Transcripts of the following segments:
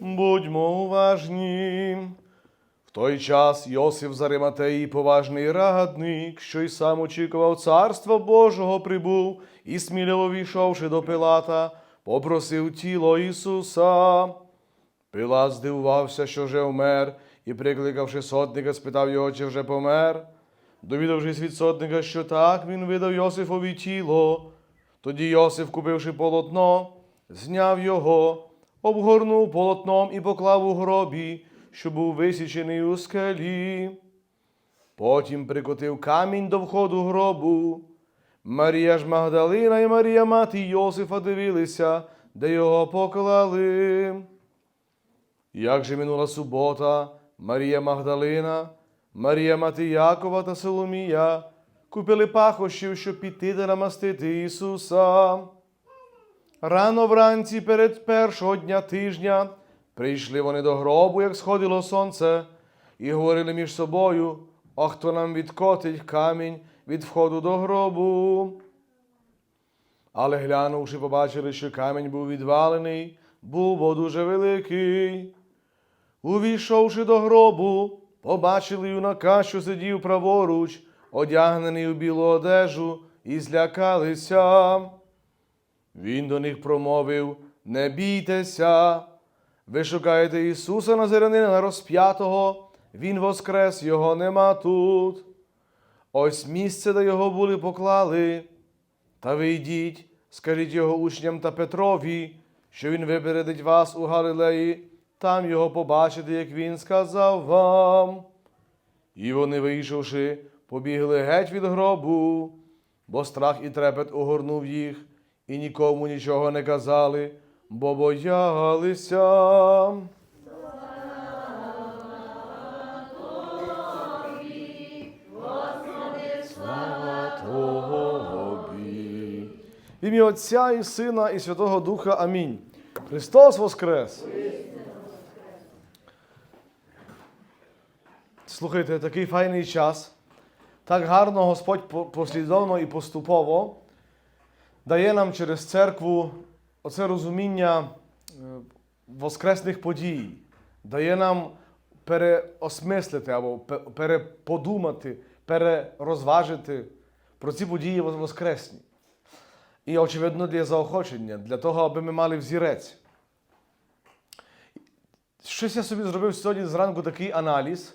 Будьмо уважні. В той час Йосиф з Ариматеї, поважний радник, що й сам очікував царства Божого, прибув і, сміливо війшовши до Пилата, попросив тіло Ісуса. Пилат здивувався, що вже вмер, і, прикликавши сотника, спитав його, чи вже помер. Довідавшись від сотника, що так, він видав Йосифові тіло. Тоді Йосиф, купивши полотно, зняв його, обгорнув полотном і поклав у гробі, що був висічений у скелі. Потім прикотив камінь до входу гробу. Марія ж Магдалина і Марія мати Йосифа дивилися, де його поклали. Як же минула субота, Марія Магдалина, Марія мати Якова та Соломія купили пахощів, щоб піти та намастити Ісуса. Рано вранці перед першого дня тижня прийшли вони до гробу, як сходило сонце, і говорили між собою, а хто нам відкотить камінь від входу до гробу. Але глянувши, побачили, що камінь був відвалений, був дуже великий. Увійшовши до гробу, побачили юнака, що сидів праворуч, одягнений у білу одежу, і злякалися. Він до них промовив: Не бійтеся, ви шукаєте Ісуса Назарянина розп'ятого, Він воскрес, його нема тут. Ось місце, де його були поклали. Та ви йдіть, скажіть його учням та Петрові, що він випередить вас у Галилеї, там його побачите, як він сказав вам. І вони, вийшовши, побігли геть від гробу, бо страх і трепет огорнув їх, і нікому нічого не казали, бо боялися. В ім'я Отця і Сина, і Святого Духа. Амінь. Христос Воскрес! Слухайте, такий файний час. Так гарно Господь послідовно і поступово дає нам через церкву оце розуміння е, воскресних подій, дає нам переосмислити або переподумати, перерозважити про ці події воскресні. І, очевидно, для заохочення, для того, аби ми мали взірець. Щось я собі зробив сьогодні зранку такий аналіз.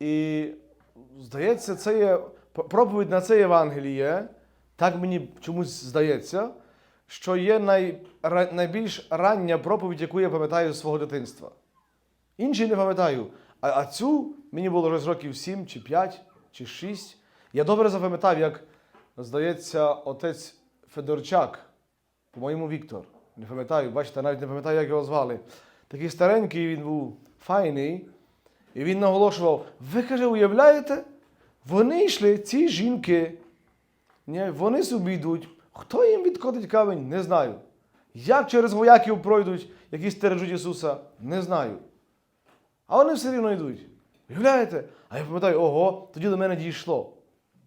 І здається, це є проповідь на це Євангеліє, так мені чомусь здається, що є най, найбільш рання проповідь, яку я пам'ятаю з свого дитинства. Інші не пам'ятаю. А, а цю мені було з років 7 чи 5 чи 6. Я добре запам'ятав, як, здається, отець Федорчак, по-моєму, Віктор. Не пам'ятаю, бачите, навіть не пам'ятаю, як його звали. Такий старенький він був файний. І він наголошував: ви каже, уявляєте? Вони йшли, ці жінки, ні, вони собі йдуть. Хто їм відкотить камінь? Не знаю. Як через вояків пройдуть, які стережуть Ісуса? Не знаю. А вони все рівно йдуть. Уявляєте? А я пам'ятаю, ого, тоді до мене дійшло.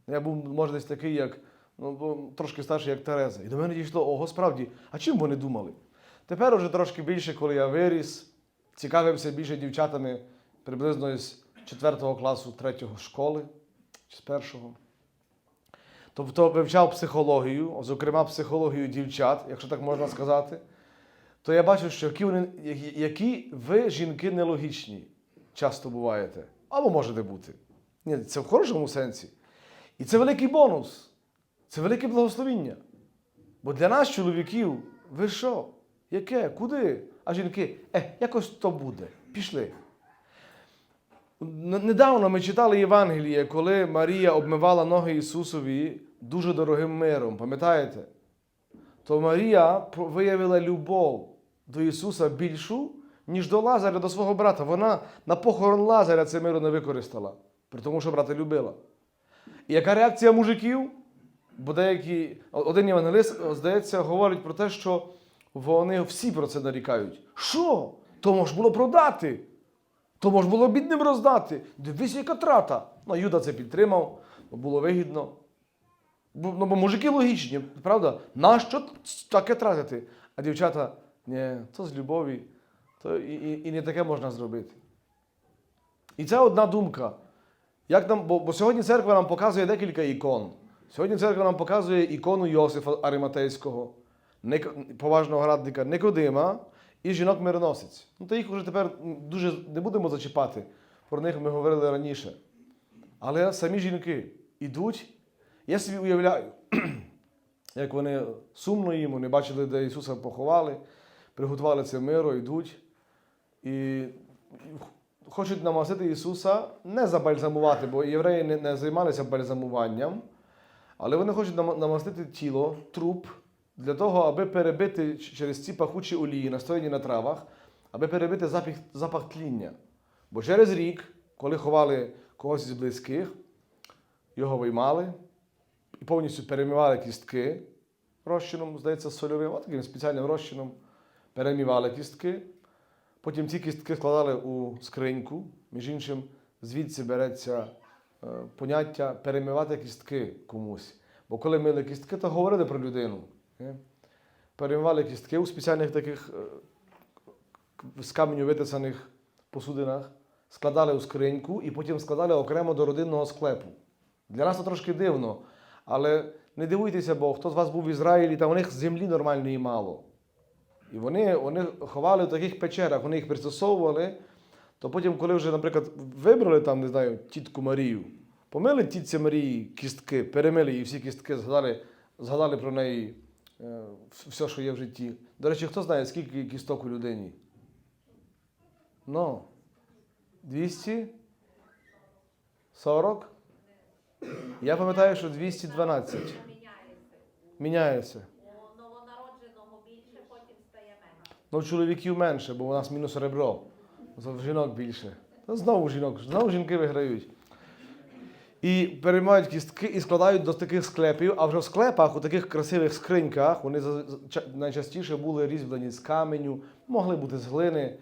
Я був, може, десь такий, як ну, трошки старший, як Тереза. І до мене дійшло, ого, справді, а чим вони думали? Тепер уже трошки більше, коли я виріс, цікавився більше дівчатами приблизно з 4 класу 3 школи чи з першого. Тобто вивчав психологію, зокрема психологію дівчат, якщо так можна сказати, то я бачу, що які, вони, які- ви, жінки, нелогічні часто буваєте. Або можете бути. Ні, це в хорошому сенсі. І це великий бонус, це велике благословіння. Бо для нас, чоловіків, ви що? Яке? Куди? А жінки, е, якось то буде. Пішли. Недавно ми читали Євангеліє, коли Марія обмивала ноги Ісусові дуже дорогим миром. Пам'ятаєте? То Марія виявила любов до Ісуса більшу, ніж до Лазаря, до свого брата. Вона на похорон Лазаря це миру не використала, при тому, що брата любила. І яка реакція мужиків? Бо деякі, один євангелист, здається, говорить про те, що вони всі про це нарікають. Що? То може було продати. То можна було бідним роздати. Дивись, яка трата. Ну, Юда це підтримав, було вигідно. Бо, ну, бо мужики логічні, правда? Нащо таке тратити? А дівчата, ні, то з любові, то і, і, і не таке можна зробити. І це одна думка. Як нам, бо, бо сьогодні церква нам показує декілька ікон. Сьогодні церква нам показує ікону Йосифа Ариматейського, поважного радника Никодима і жінок мироносець. Ну, то їх вже тепер дуже не будемо зачіпати. Про них ми говорили раніше. Але самі жінки йдуть. Я собі уявляю, як вони сумно їм, вони бачили, де Ісуса поховали, приготували це миро, йдуть і хочуть намастити Ісуса не забальзамувати, бо євреї не займалися бальзамуванням, але вони хочуть намастити тіло, труп, для того, аби перебити через ці пахучі олії, настояні на травах, аби перебити запах, запах тління. Бо через рік, коли ховали когось із близьких, його виймали і повністю перемивали кістки розчином, здається, сольовим, от таким спеціальним розчином, перемівали кістки. Потім ці кістки складали у скриньку. Між іншим, звідси береться е, поняття перемивати кістки комусь. Бо коли мили кістки, то говорили про людину. Кістки у спеціальних таких е, к- з каменю витисаних посудинах, складали у скриньку і потім складали окремо до родинного склепу. Для нас це трошки дивно, але не дивуйтеся, бо хто з вас був в Ізраїлі, там у них землі нормальної мало. І вони, вони ховали в таких печерах, вони їх пристосовували. То потім, коли вже, наприклад, вибрали там, не знаю, тітку Марію, помили тітці Марії кістки, перемили її всі кістки, згадали, згадали про неї все, що є в житті. До речі, хто знає, скільки кісток у людині? Ну, 240? Я пам'ятаю, що 212. Міняється. У новонародженого більше, потім стає менше. Ну, чоловіків менше, бо у нас мінус ребро. Жінок більше. Знову жінок, знову жінки виграють. І переймають кістки і складають до таких склепів, а вже в склепах, у таких красивих скриньках, вони найчастіше були різьблені з каменю, могли бути з глини,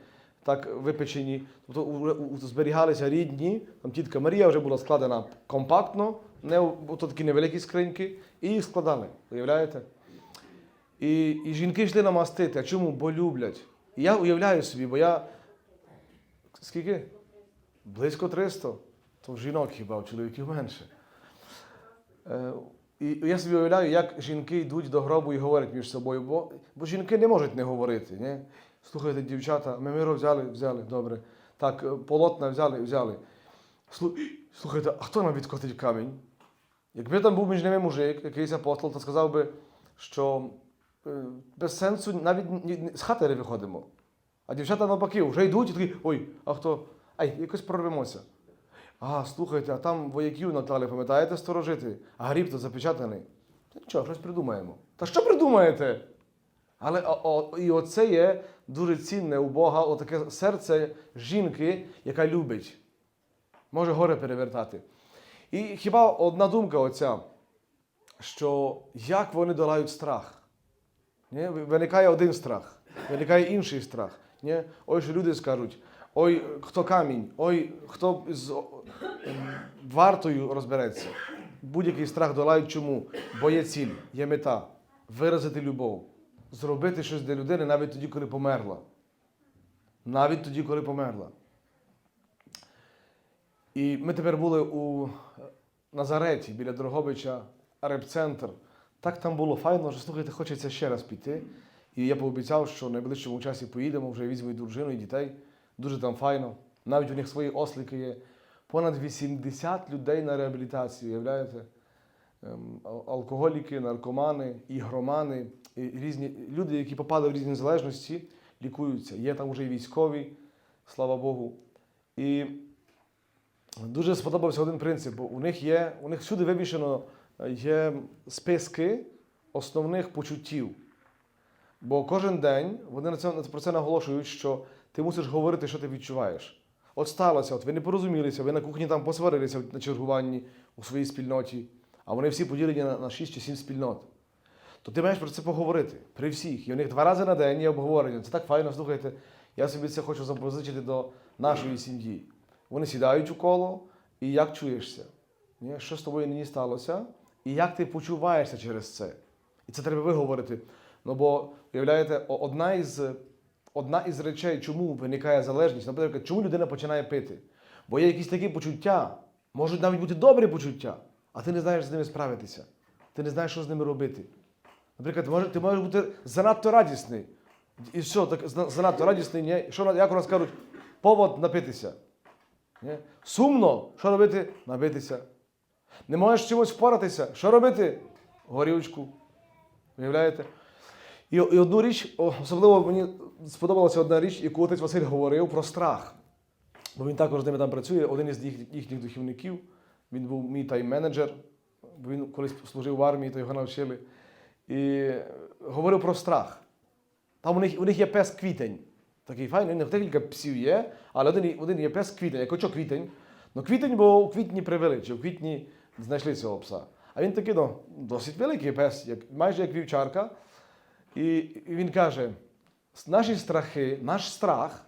так випечені. Тобто зберігалися рідні. Там тітка Марія вже була складена компактно, не у- бо то такі невеликі скриньки, і їх складали. Уявляєте? І, і жінки йшли намастити. А чому? Бо люблять. І я уявляю собі, бо я. Скільки? Близько 300. То жінок хіба, у чоловіків менше. І я собі уявляю, як жінки йдуть до гробу і говорять між собою, бо, бо жінки не можуть не говорити. Ні? Слухайте, дівчата, ми миро взяли, взяли, добре. Так, полотна взяли, взяли. Слухайте, а хто нам відкотить камінь? Якби там був між ними мужик, якийсь апостол, то сказав би, що без сенсу навіть з хати не виходимо. А дівчата навпаки вже йдуть і такі, ой, а хто? Ай, якось прорвемося. А, слухайте, а там вояків наклали, пам'ятаєте, сторожити? А гріб то запечатаний. Та нічого, щось придумаємо. Та що придумаєте? Але о, о, і оце є дуже цінне у Бога, отаке серце жінки, яка любить. Може горе перевертати. І хіба одна думка оця, що як вони долають страх? Ні? Виникає один страх, виникає інший страх. Ні? Ой, люди скажуть, ой, хто камінь, ой, хто з вартою розбереться. Будь-який страх долають чому? Бо є ціль, є мета виразити любов, зробити щось для людини навіть тоді, коли померла. Навіть тоді, коли померла. І ми тепер були у Назареті біля Дрогобича, реп-центр. Так там було файно, що слухайте, хочеться ще раз піти. І я пообіцяв, що в найближчому часі поїдемо, вже візьму і дружину, і дітей. Дуже там файно. Навіть у них свої ослики є. Понад 80 людей на реабілітації, уявляєте? Ем, Алкоголіки, наркомани, ігромани, і різні люди, які попали в різні залежності, лікуються. Є там вже і військові, слава Богу. І Дуже сподобався один принцип, бо у них є, у них всюди вивішено е, є списки основних почуттів. Бо кожен день вони на це, про це наголошують, що ти мусиш говорити, що ти відчуваєш. От сталося, от ви не порозумілися, ви на кухні там посварилися на чергуванні у своїй спільноті, а вони всі поділені на, на 6 чи 7 спільнот. То ти маєш про це поговорити при всіх. І у них два рази на день є обговорення. Це так файно, слухайте. Я собі це хочу запозичити до нашої сім'ї. Вони сідають у коло, і як чуєшся? Ні? Що з тобою нині сталося? І як ти почуваєшся через це? І це треба виговорити. Ну бо, уявляєте, одна із, одна із речей, чому виникає залежність, наприклад, чому людина починає пити. Бо є якісь такі почуття, можуть навіть бути добрі почуття, а ти не знаєш з ними справитися. Ти не знаєш, що з ними робити. Наприклад, ти можеш бути занадто радісний. І що, так, занадто радісний, ні? Що, як у нас кажуть, повод напитися. Ні? Сумно, що робити? Напитися. Не можеш чимось впоратися. Що робити? Горілочку. Уявляєте? І, і одну річ, особливо мені сподобалася одна річ, яку отець Василь говорив про страх. Бо він також з ними там працює, один із їх, їхніх духівників. Він був мій тайм-менеджер, бо він колись служив в армії, то його навчили. І говорив про страх. Там у них, у них є пес квітень. Такий файний, у них декілька псів є, але один, один є пес квітень. Як що квітень? Ну квітень, бо у квітні привели, чи у квітні знайшли цього пса. А він такий ну, досить великий пес, як, майже як вівчарка. І, він каже: наші страхи, наш страх,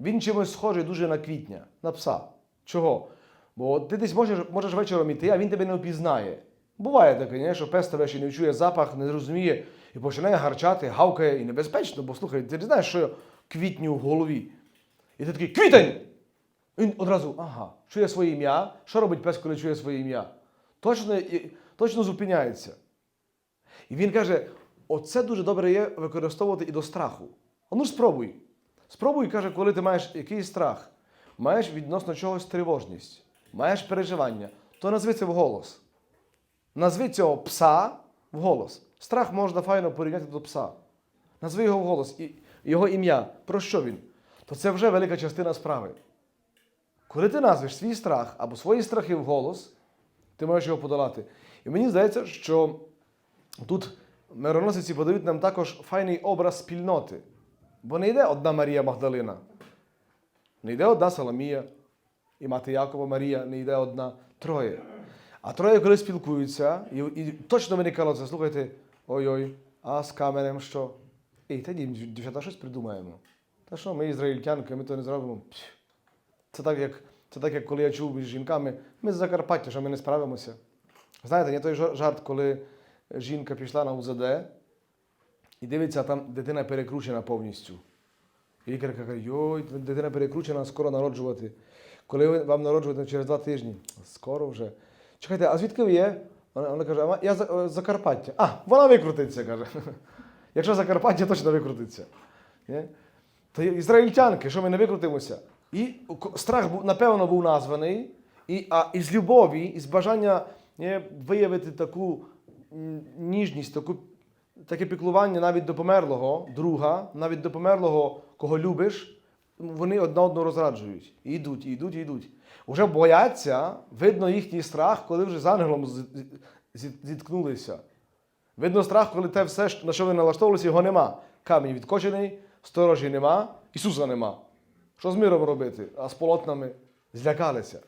він чимось схожий дуже на квітня, на пса. Чого? Бо ти десь можеш, можеш вечором іти, а він тебе не впізнає. Буває таке, ні, що пес тебе ще не чує запах, не розуміє і починає гарчати, гавкає і небезпечно, бо слухай, ти не знаєш, що квітню в голові. І ти такий квітень! Він одразу, ага, чує своє ім'я. Що робить пес, коли чує своє ім'я? Точно, точно зупиняється. І він каже: оце дуже добре є використовувати і до страху. А ну спробуй. Спробуй, каже, коли ти маєш якийсь страх, маєш відносно чогось тривожність, маєш переживання, то назви це вголос. Назви цього пса вголос. Страх можна файно порівняти до пса. Назви його вголос і його ім'я. Про що він? То це вже велика частина справи. Коли ти назвеш свій страх або свої страхи вголос, ти можеш його подолати. І мені здається, що тут мироносиці подають нам також файний образ спільноти. Бо не йде одна Марія Магдалина, не йде одна Соломія, і мати Якова Марія, не йде одна троє. А троє, коли спілкуються, і, і точно виникало це, слухайте, ой-ой, а з каменем що? Ей, та ні, дівчата, щось придумаємо. Та що, ми ізраїльтянки, ми то не зробимо. Це так, як, це так, як коли я чув між жінками, ми з Закарпаття, що ми не справимося. Знаєте, є той жарт, коли жінка пішла на УЗД і дивиться, там дитина перекручена повністю. І лікарка каже, йой, дитина перекручена, скоро народжувати. Коли вам народжувати через два тижні? Скоро вже. Чекайте, а звідки ви є? Вона, вона каже, я з з Закарпаття. А, вона викрутиться, каже. Якщо Закарпаття, точно викрутиться. Ні? То ізраїльтянки, що ми не викрутимося. І страх напевно, був названий, і, а із любові, із бажання ні, виявити таку ніжність, таку, таке піклування навіть до померлого друга, навіть до померлого, кого любиш, вони одна одного розраджують. І йдуть, і йдуть, і йдуть. Уже бояться, видно їхній страх, коли вже з ангелом зіткнулися. Видно страх, коли те все, на що ви налаштовувалися, його нема. Камінь відкочений, сторожі нема, Ісуса нема. Що з миром робити? А з полотнами злякалися.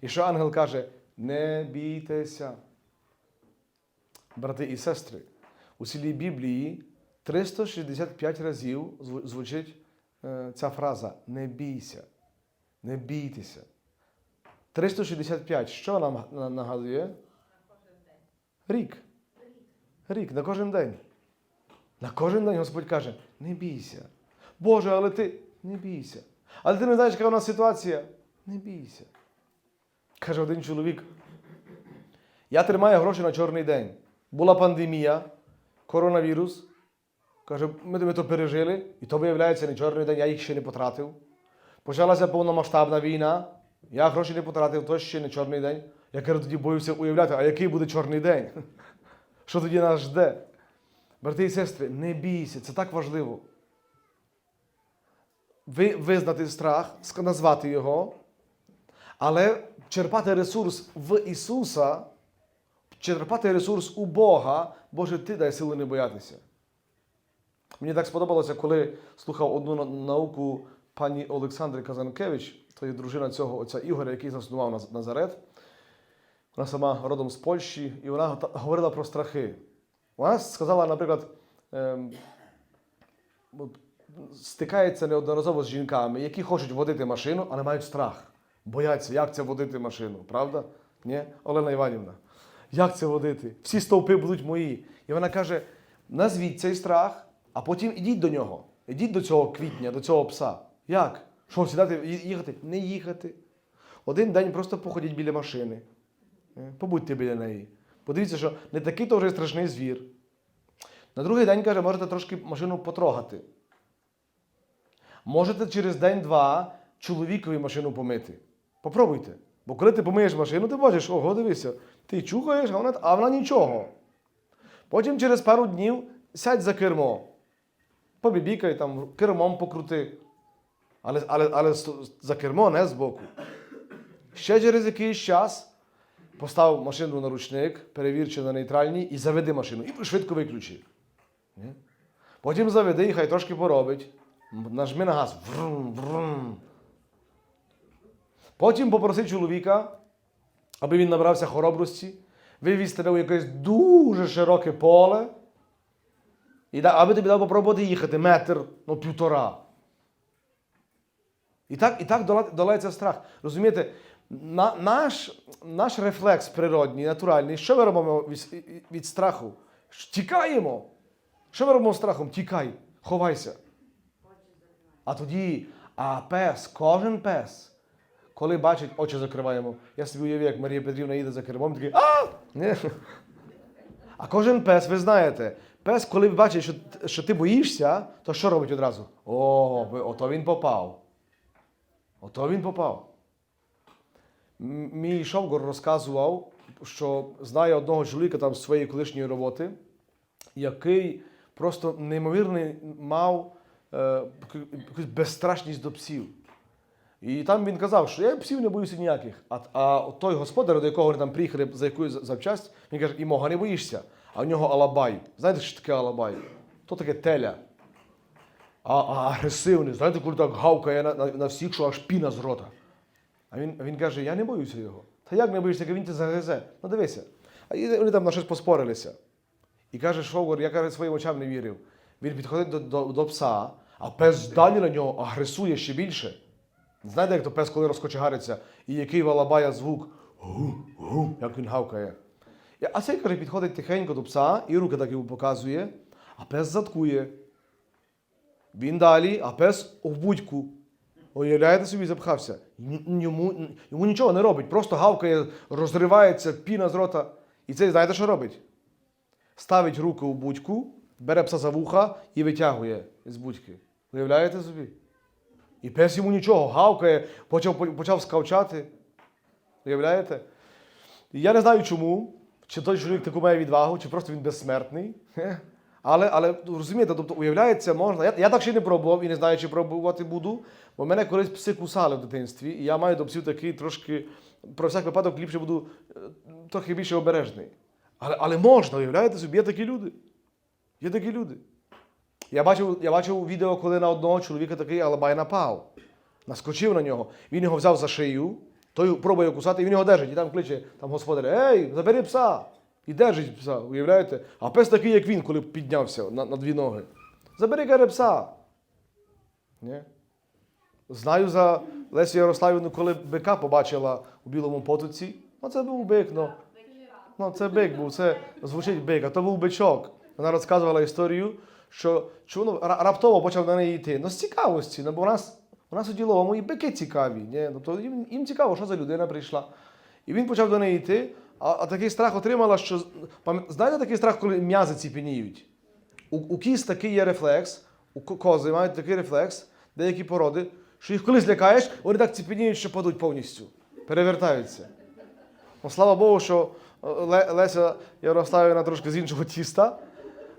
І що ангел каже: не бійтеся. Брати і сестри, у цілій Біблії 365 разів звучить е, ця фраза не бійся, не бійтеся. 365. Що нам нагадує? Рік. Рік на кожен день. На кожен день Господь каже: не бійся. Боже, але ти не бійся. Але ти не знаєш, яка у нас ситуація? Не бійся. Каже один чоловік. Я тримаю гроші на чорний день. Була пандемія, коронавірус. Каже, ми, ми то пережили, і то виявляється не чорний день, я їх ще не потратив. Почалася повномасштабна війна. Я гроші не потратив, то ще не чорний день. Я кажу, тоді боюся уявляти, а який буде чорний день? Що тоді нас жде? Брати і сестри, не бійся, це так важливо. Ви, визнати страх, назвати його, але черпати ресурс в Ісуса, черпати ресурс у Бога, Боже, Ти дай сили не боятися. Мені так сподобалося, коли слухав одну науку пані Олександри Казанкевич, то є дружина цього отця Ігоря, який заснував Назарет. Вона сама родом з Польщі, і вона говорила про страхи. Вона сказала, наприклад, ем, стикається неодноразово з жінками, які хочуть водити машину, але мають страх. Бояться, як це водити машину, правда? Ні? Олена Іванівна. Як це водити? Всі стовпи будуть мої. І вона каже: назвіть цей страх, а потім ідіть до нього. Ідіть до цього квітня, до цього пса. Як? Що, сідати, їхати? Не їхати. Один день просто походіть біля машини. Е, Побудьте біля неї. Подивіться, що не такий то вже страшний звір. На другий день, каже, можете трошки машину потрогати. Можете через день-два чоловікові машину помити. Попробуйте. Бо коли ти помиєш машину, ти бачиш, ого, дивися, ти чухаєш, а вона, а вона нічого. Потім через пару днів сядь за кермо. Побібікай там, кермом покрути. Але, але, але за кермо не збоку. Ще через якийсь час постав машину на ручник, перевір, чи на нейтральній, і заведи машину. І швидко виключи. Потім заведи і хай трошки поробить. Нажми на газ. Врум, врум. Потім попроси чоловіка, аби він набрався хоробрості, вивіз тебе у якесь дуже широке поле, і аби тобі дав попробувати їхати метр, ну півтора. І так, і так долається страх. Розумієте, на, наш, наш рефлекс природній, натуральний, що ми робимо від, від страху? Тікаємо. Що ми робимо з страхом? Тікай, ховайся. А тоді, а пес, кожен пес, коли бачить, очі закриваємо. Я собі уявив, як Марія Петрівна їде за кермом, такий а! Ні. А кожен пес, ви знаєте, пес, коли бачить, що, що ти боїшся, то що робить одразу? О, ото він попав. Ото він попав. Мій Шовгор розказував, що знає одного чоловіка там з своєї колишньої роботи, який просто неймовірний мав е, якусь безстрашність до псів. І там він казав, що я псів не боюся ніяких. А, а той господар, до якого вони там приїхали за якусь завчасть, він каже, і мого не боїшся. А в нього алабай. Знаєте, що таке алабай? То таке теля. А, а агресивний, знаєте, коли так гавкає на, на, на всіх, що аж піна з рота. А він, він каже, я не боюся його. Та як не боїшся, він тебе загризе? Ну дивися. А і вони там на щось поспорилися. І каже Шовгор, я каже, своїм очам не вірив. Він підходить до, до, до пса, а пес далі на нього агресує ще більше. Знаєте, як то пес, коли розкочегариться, і який валабає звук, гу, гу, як він гавкає. А цей каже, підходить тихенько до пса і руки так йому показує, а пес заткує. Він далі, а пес в будьку. Уявляєте собі, запхався. Йому, йому нічого не робить, просто гавкає, розривається, піна з рота. І цей знаєте, що робить? Ставить руки у будьку, бере пса за вуха і витягує з будьки. Уявляєте собі? І пес йому нічого, гавкає, почав, почав скавчати. Уявляєте? І я не знаю чому, чи той чоловік таку має відвагу, чи просто він безсмертний. Але, але ну, розумієте, тобто уявляється, можна. Я, я так ще не пробував і не знаю, чи пробувати буду. Бо мене колись пси кусали в дитинстві, і я маю до псів такий трошки, про всяк випадок ліпше буду е, трохи більше обережний. Але, але можна, уявляєте собі, є такі люди. Є такі люди. Я бачив, я бачив відео, коли на одного чоловіка такий алабай напав. Наскочив на нього. Він його взяв за шию, той пробує кусати, і він його держить. І там кличе там господар, ей, забери пса! І держить пса, уявляєте? А пес такий, як він, коли піднявся на, на дві ноги. Забери каже пса. Ні? Знаю за Лесю Ярославівну, коли бика побачила у білому потоці. Ну, це був бик, ну. Ну, це бик був, це звучить бик, а то був бичок. Вона розказувала історію, що, що раптово почав на неї йти. Ну, з цікавості, ну, бо у нас, у нас у діловому і бики цікаві. Ні? Тобто їм, їм цікаво, що за людина прийшла. І він почав до неї йти, а, а такий страх отримала, що. Знаєте такий страх, коли м'язи ціпеніють? У, у кіз такий є рефлекс, у кози мають такий рефлекс, деякі породи, що їх коли злякаєш, вони так ціпеніють, що падуть повністю, перевертаються. Ну, слава Богу, що е, Ле- Леся Ярославівна трошки з іншого тіста,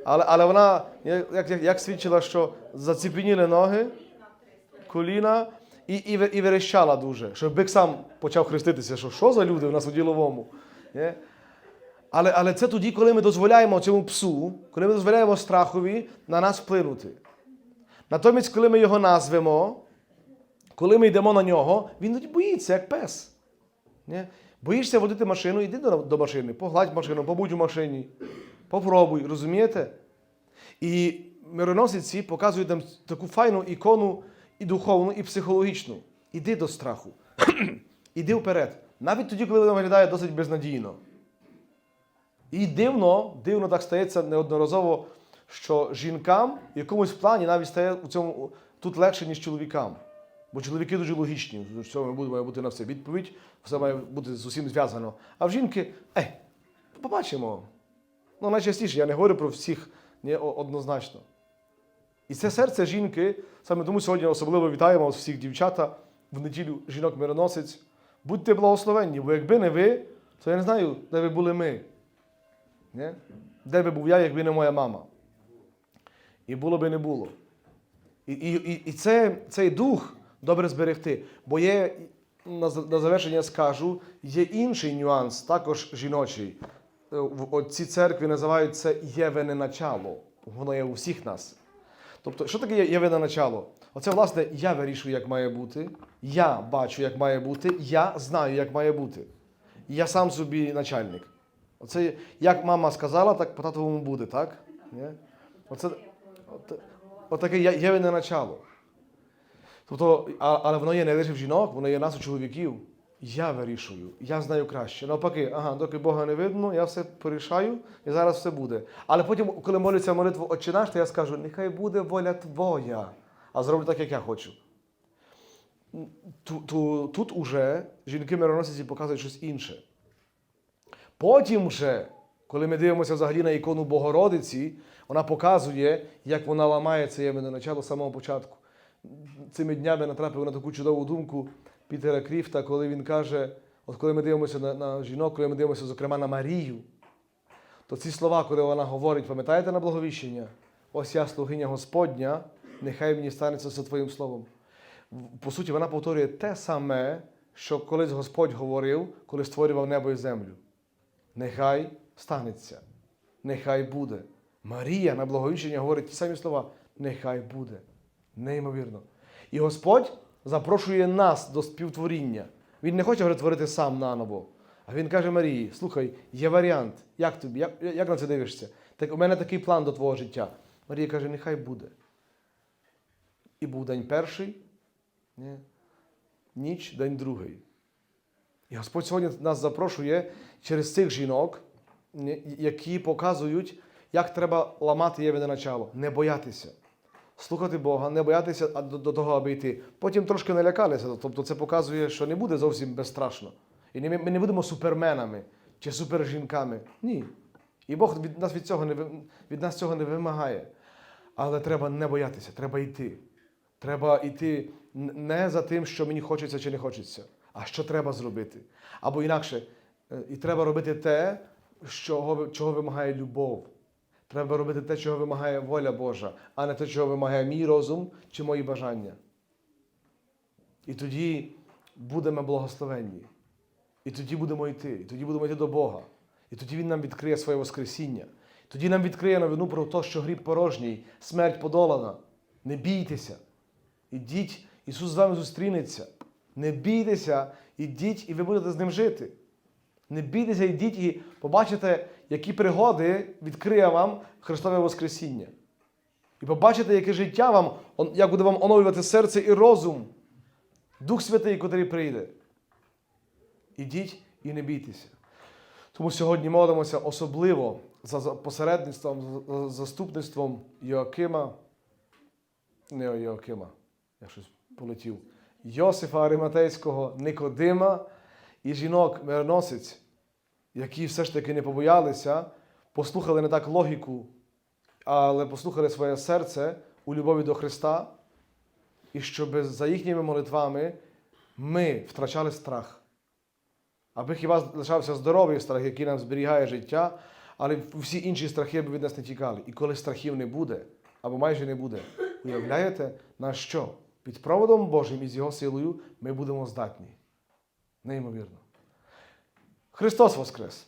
але, але вона як, як, як свідчила, що заціпеніли ноги, коліна і, і, і верещала дуже, що бик сам почав хреститися, що що за люди в нас у діловому. Але, але це тоді, коли ми дозволяємо цьому псу, коли ми дозволяємо страхові на нас вплинути. Натомість, коли ми його назвемо, коли ми йдемо на нього, він тоді боїться, як пес. Боїшся водити машину, йди до, до машини, погладь машину, побудь у машині, попробуй, розумієте? І мироносиці показують нам таку файну ікону і духовну, і психологічну. Іди до страху. Іди вперед. Навіть тоді, коли воно виглядає досить безнадійно. І дивно, дивно так стається неодноразово що жінкам в якомусь плані навіть стає у цьому тут легше, ніж чоловікам. Бо чоловіки дуже логічні, цьому має бути на все відповідь, все має бути з усім зв'язано. А в жінки, ей, побачимо. Ну, найчастіше, я не говорю про всіх ні, однозначно. І це серце жінки, саме тому сьогодні особливо вітаємо вас всіх дівчата в неділю жінок мироносець. Будьте благословенні, бо якби не ви, то я не знаю, де ви були ми. Ні? Де би був я, якби не моя мама. І було би не було. І, і, і, це, цей дух добре зберегти. Бо є, на завершення скажу, є інший нюанс, також жіночий. Е, В церкві називають це євене начало. Воно є у всіх нас. Тобто, що таке євене начало? Оце, власне, я вирішую, як має бути, я бачу, як має бути, я знаю, як має бути. Я сам собі начальник. Оце як мама сказала, так по татовому буде, так? Ні? Оце, от, отаке євене начало. Тобто, але воно є не лише в жінок, воно є нас у чоловіків. Я вирішую, я знаю краще. Навпаки, ага, доки Бога не видно, я все порішаю і зараз все буде. Але потім, коли молюся молитву «Отче наш, то я скажу, нехай буде воля твоя, а зроблю так, як я хочу. Ту- ту- Тут уже жінки мироносиці показують щось інше. Потім вже, коли ми дивимося взагалі на ікону Богородиці, вона показує, як вона ламає це євне начало з самого початку. Цими днями натрапив на таку чудову думку Пітера Кріфта, коли він каже: от коли ми дивимося на, на жінок, коли ми дивимося, зокрема, на Марію, то ці слова, коли вона говорить, пам'ятаєте на благовіщення? Ось я слугиня Господня, нехай мені станеться за Твоїм словом. По суті, вона повторює те саме, що колись Господь говорив, коли створював небо і землю. Нехай станеться, нехай буде. Марія на благовіщення говорить ті самі слова: нехай буде. Неймовірно. І Господь запрошує нас до співтворіння. Він не хоче говорити, творити сам наново. А він каже Марії: слухай, є варіант. Як тобі? Як, як на це дивишся? Так у мене такий план до твого життя. Марія каже, нехай буде. І був день перший, ні, ніч, день другий. І Господь сьогодні нас запрошує через цих жінок, які показують, як треба ламати євне начало, не боятися. Слухати Бога, не боятися до, того, аби йти. Потім трошки не лякалися. Тобто це показує, що не буде зовсім безстрашно. І ми не будемо суперменами чи супержінками. Ні. І Бог від нас від цього не від нас цього не вимагає. Але треба не боятися, треба йти. Треба йти не за тим, що мені хочеться чи не хочеться, а що треба зробити. Або інакше, е, і треба робити те, що, чого вимагає любов. Треба робити те, чого вимагає воля Божа, а не те, чого вимагає мій розум чи мої бажання. І тоді будемо благословенні. І тоді будемо йти, і тоді будемо йти до Бога. І тоді Він нам відкриє своє Воскресіння. Тоді нам відкриє новину про те, що гріб порожній, смерть подолана. Не бійтеся. Ідіть, Ісус з вами зустрінеться. Не бійтеся, ідіть, і ви будете з ним жити. Не бійтеся, йдіть і побачите, які пригоди відкриє вам Христове Воскресіння. І побачите, яке життя вам, як буде вам оновлювати серце і розум. Дух Святий, котрий прийде. Ідіть і не бійтеся. Тому сьогодні молимося особливо за посередництвом, за- за заступництвом Йоакима, не Йоакима, я щось полетів, Йосифа Ариматейського, Никодима і жінок мироносиць, які все ж таки не побоялися, послухали не так логіку, але послухали своє серце у любові до Христа, і щоб за їхніми молитвами ми втрачали страх. Аби хіба лишався здоровий страх, який нам зберігає життя, але всі інші страхи б від нас не тікали. І коли страхів не буде, або майже не буде, уявляєте, на що? Під проводом Божим і з Його силою ми будемо здатні. Неймовірно. Христос Воскрес!